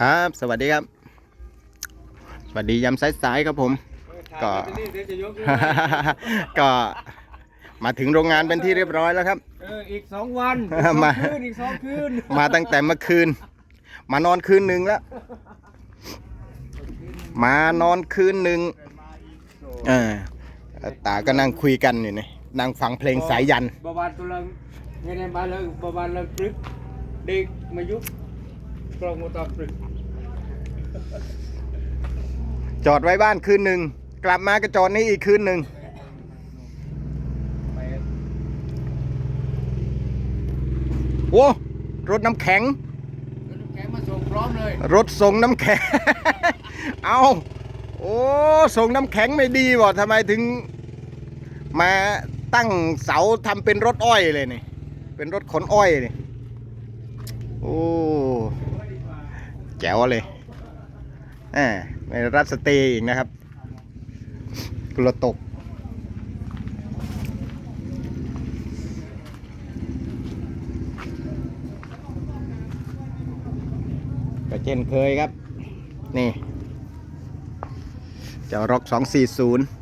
ครับ สวัสดีครับ สวัสดียามสายๆครับผม ก็ ก็มาถึงโรงงานเป็นที่เรียบร้อยแล้วครับ เออ อีกสองวันมาอีกสองคืนอีกสองคืน มาตั้งแต่เมื่อคืน มานอนคืนหนึ่งแล้ว มานอนคืนหนึ่งเออตาก็นั่งคุยกันอยู่นี่นั่งฟังเพลงสายยันบวานตุลังเงี้ยในบ้านเราบวานเราปรึก เด็กมายุบกลองมตอปรึกจอดไว้บ้านคืนหนึ่ง กลับมาก็จอดนี่อีกคืนหนึ่ง โอ้รถน้ำแข็งน้ำแข็งมาส่งพร้อมเลย รถส่งน้ำแข็ง เอาโอ้ ส่งน้ำแข็งไม่ดีวะทำไมถึง มาตั้งเสาทำเป็นรถอ้อยเลยนี่ เป็นรถขนอ้อยนี่ โอ้ แจ๋วเลยแหมไม่รัดสเตย์อีกนะครับกลัวตกก็เช่นเคยครับ นี่เจ้าร็อก 240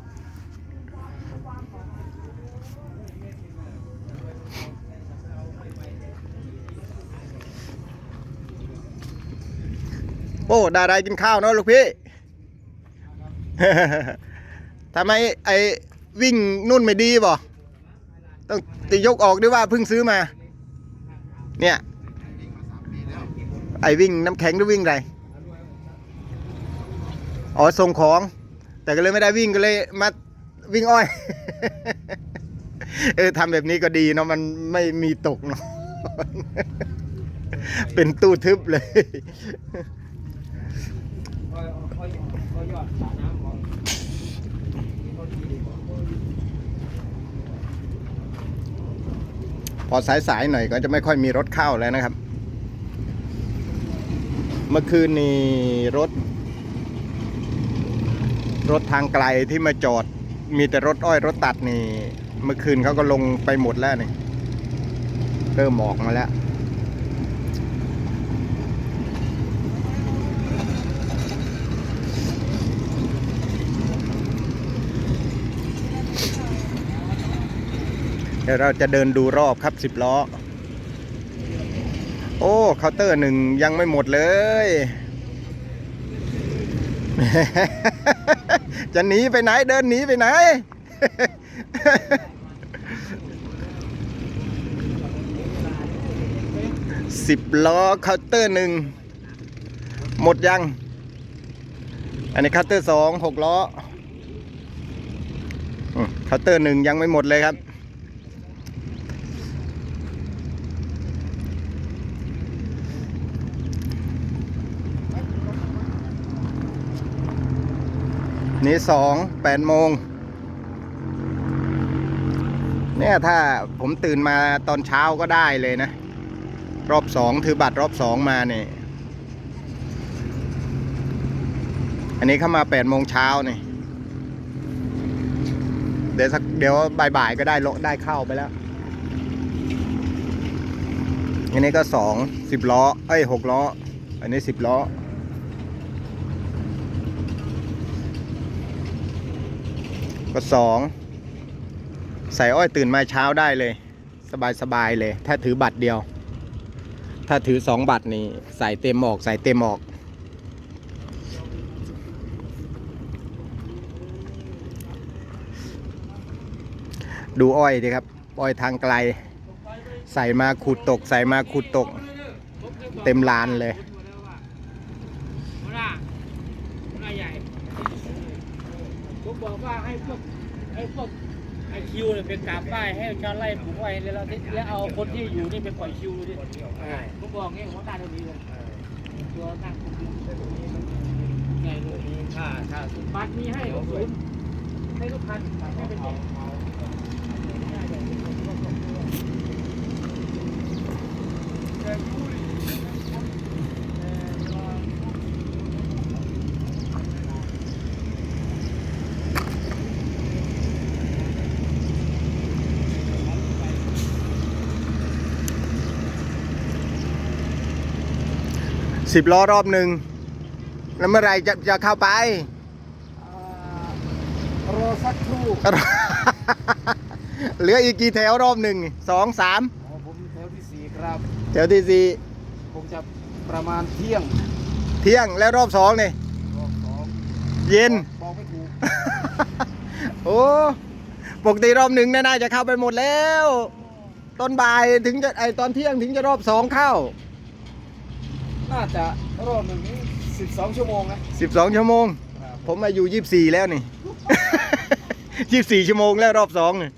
โอ้ดาได้กินข้าวเนอะลูกพี่ทำไมไอ้วิ่งนุ่นไม่ดีบ่ต้องตียกออกด้วยว่าเพิ่งซื้อมา เนี่ย ไอ้วิ่งน้ำแข็งหรือวิ่งไรอ๋อส่งของ แต่ก็เลยไม่ได้วิ่งก็เลยมาวิ่งอ้อย เออทำแบบนี้ก็ดีเนาะมันไม่มีตกเนาะเป็นตู้ทึบเลย เอาเอายสระน้ำของพอสายๆหน่อยก็จะไม่ค่อยมีรถเข้าแล้วนะครับ เมื่อคืนนี้รถ รถทางไกลที่มาจอด มีแต่รถอ้อยรถตัดนี่ เมื่อคืนเขาก็ลงไปหมดแล้วนี่ เริ่มออกมาแล้ว เดี๋ยวเราจะเดินดูรอบครับสิบล้อ โอ้เคาน์เตอร์หนึ่งยังไม่หมดเลย จะหนีไปไหนเดินหนีไปไหน สิบล้อเคาน์เตอร์หนึ่งหมดยัง อันนี้เคาน์เตอร์สองหกล้อเคาน์เตอร์หนึ่งยังไม่หมดเลยครับ นี่สองแปดโมง เนี่ยถ้าผมตื่นมาตอนเช้าก็ได้เลยนะ รอบสองถือบัตรรอบสองมาเนี่ยอันนี้เข้ามาแปดโมงเช้านี่เดี๋ยวสักเดี๋ยวบ่ายๆก็ได้ลได้เข้าไปแล้ว อันนี้ก็สองสิบล้อ เอ้ยหกล้อ อันนี้สิบล้อ ก็สองใส่อ้อยตื่นมาเช้าได้เลย สบายสบายเลย ถ้าถือบัตรเดียว ถ้าถือสองบัตรนี่ใส่เต็มออก ใส่เต็มออก ดูอ้อยดีครับ อ้อยทางไกล ใส่มาขุดตก ใส่มาขุดตก เต็มลานเลย บอกว่าให้พวกให้พวกไอคิวเนี่ยเปกราบไหว้ให้ชาวไร่ปลูกไว้แล้วเราแล้วเอาคนที่อยู่นี่ไปปล่อยคิวดิผมบอกงี้ผมตาตรงนี้เลยตัวนั่งคุมใหญ่เลยค่าค่าบัตรมีให้ศูนย์ให้ลูกค้าให้เป็นเด็กเสิบล้อรอบหนึ่งแล้วเมื่อไหรจะจะเข้าไป รอสักครู่เหลืออีกกี่แถวรอบหนึ่งสองสามอ๋อผมแถวที่สี่ครับ แถวที่สี่ผมจะประมาณเที่ยงเที่ยงแล้วรอบสองนี่รอบสองเย็น บอกไม่ถูกโอ้ปกติรอบหนึ่งเนยน่าจะเข้าไปหมดแล้วตอนบ่ายถึงจะไอตอนเที่ยงถึงจะรอบสองเข้า น่าจะรอบหนึ่งสิบสองชั่วโมงนะ 12 ชั่วโมงผมอายุ24 แล้วนี่ 24 ชั่วโมงแล้วรอบสองนี่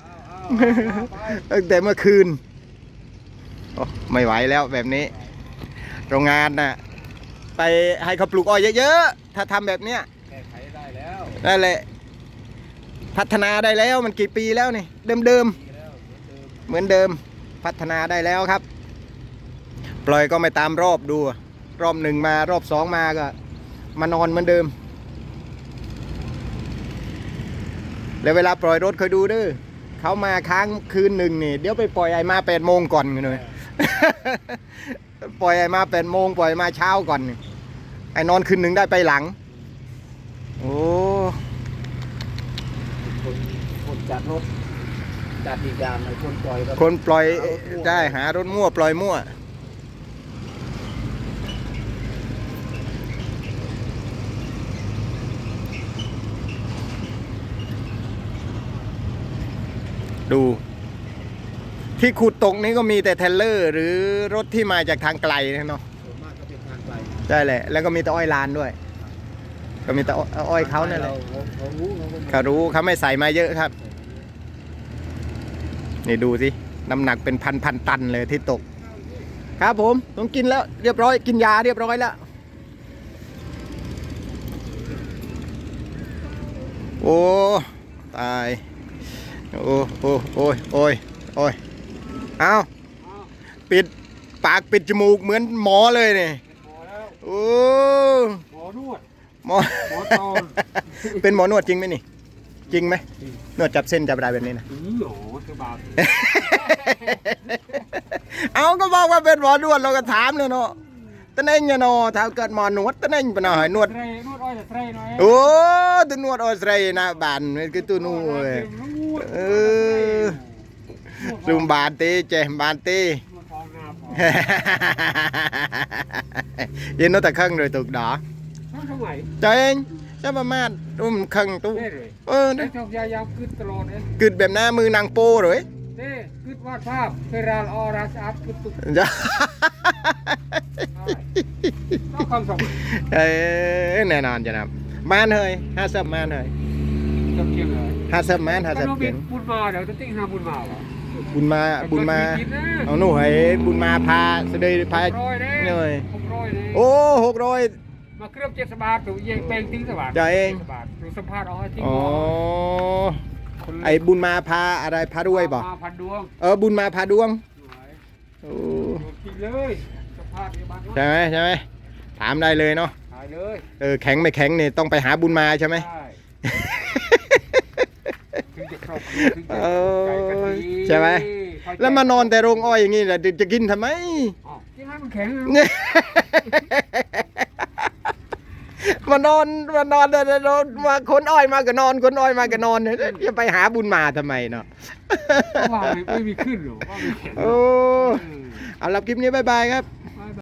อ้าวอ้าวไปตั้งแต่เมื่อคืนโอ้ไม่ไหวแล้วแบบนี้ โรงงานน่ะ ไปให้เขาปลูกอ้อยเยอะๆ ถ้าทำแบบเนี้ยแก้ไขได้แล้วนั่นแหละ พัฒนาได้แล้วมันกี่ปีแล้วนี่ เดิมดีแล้วเหมือนเดิม ๆ เหมือนเดิม พัฒนาได้แล้วครับ ปล่อยก็ไม่ตามรอบดู รอบหนึ่งมารอบสองมาก็ มานอนเหมือนเดิม แล้วเวลาปล่อยรถคอยดูเด้อเขามาค้างคืนหนึ่งนี่ เดี๋ยวไปปล่อยไอ้มาแปดโมงก่อนหน่อยปล่อยไอ้มาแปดโมงปล่อยมาเช้าก่อน ไอ้นอนคืนหนึ่งได้ไปหลัง โอ้คนคนจัดรถจัดอีกอย่างไอ้คนปล่อยก็คนปล่อยได้หารถมั่วปล่อยมั่ว ดู ที่ขุดตกนี้ก็มีแต่เทรลเลอร์ หรือรถที่มาจากทางไกลนะเนาะส่วนมากก็เป็นทางไกลใช่แหละแล้วก็มีแต่อ้อยลานด้วย ก็มีแต่อ้อยอ้อยเขานั่นแหละเขาเขารู้เขาก็เขารู้เขาไม่ใส่มาเยอะครับ นี่ดูสิน้ำหนักเป็นพันพันตันเลยที่ตก ครับผมต้องกินแล้วเรียบร้อยกินยาเรียบร้อยแล้ว โอ้ ตาย โอ้โอ้โอ้ยโอ้ยโอ้ยเอาอ้าวปิดปากปิดจมูกเหมือนหมอเลยนี่หมอแล้วโอ้หมอนวดหมอหมอตอนเป็นหมอนวดจริงไหมนี่จริงไหมนวดจับเส้นจับอะไรแบบนี้นะอือโหคือบาปเอาก็บอกว่าเป็นหมอนวดเราก็ถามเลยเนาะตะเน่งเนี่ยเนาะถ้าเกิดหมอนวดตะเน่งไปหน่อยนวดเทรนวดอ้อยแต่เทรหน่อยโอ้ตัวนวดออสเตรเลียนะบานมันคือตัวนู่น เว้ยเออซุมบานตีเจมบานตีนวดฟองหน้าฟองยินโนแต่ครึ่งเลยตุกดอทั้งสมัยใจเองจะประมาณอุ้มครึ่งตู้เด้เลยเออได้นะชอบยายาวขึ้นตลอดเลยกึดแบบหน้ามือนางโป้เลยเด้ขึ้นวาดภาพเฟราลออราสอาร์ตขึ้นตุกจ้ะต้องคำสองเอ้ยแน่นอนจะนะมานเฮยห้าสิบมานเฮยจำเกียงเลย ห้าสิบมานห้าก็สิบต้องเก่เป็นงบุญมาเดี๋ยวจะติ้งหาบุญมาวะบุญมาบุญมากินนะเอาหนูให้บุญมาพาเสด็จพาหกร้อยเด้เหนื่อยหกร้อยเด้โอ้หกร้อยมาเครื่องเจ็ดสบาทถูกยิงเปลงทิ้งสบาทจ่ายเองสบาทดูสัมภาษณ์เอาให้ทิ้งอ๋อคนไอ้บุญมาพาอะไรพารวยบอกมาพันดวงเออบุญมาพาดวงไหนโอ้กินเลยสัมภาษณ์ในบ้านใช่ไหมใช่ไหมถามได้เลยเนาะถ่ายเลยเออแข็งไม่แข็งเนี่ยต้องไปหาบุญมาใช่ไหมใช่ ถึงจะครบครัวถึงจะเออไก่กะทิใช่ไหม เข้ใจแล้วมานอนแต่โรงอ้อยอย่างนี้แหละจะกินทำไม อ้าวที่ให้มันแข็งเลยเนี่ยมานอนมานอนแต่นอนมาคนอ้อยมาก็นอนคนอ้อยมาก็นอนเนี่ยจะไปหาบุญมาทำไมเนาะ ว่าไม่ไม่มีขึ้นหรอว่าไม่แข็งหรโอ้อเออเอาลับคลิปนี้บายบายครับ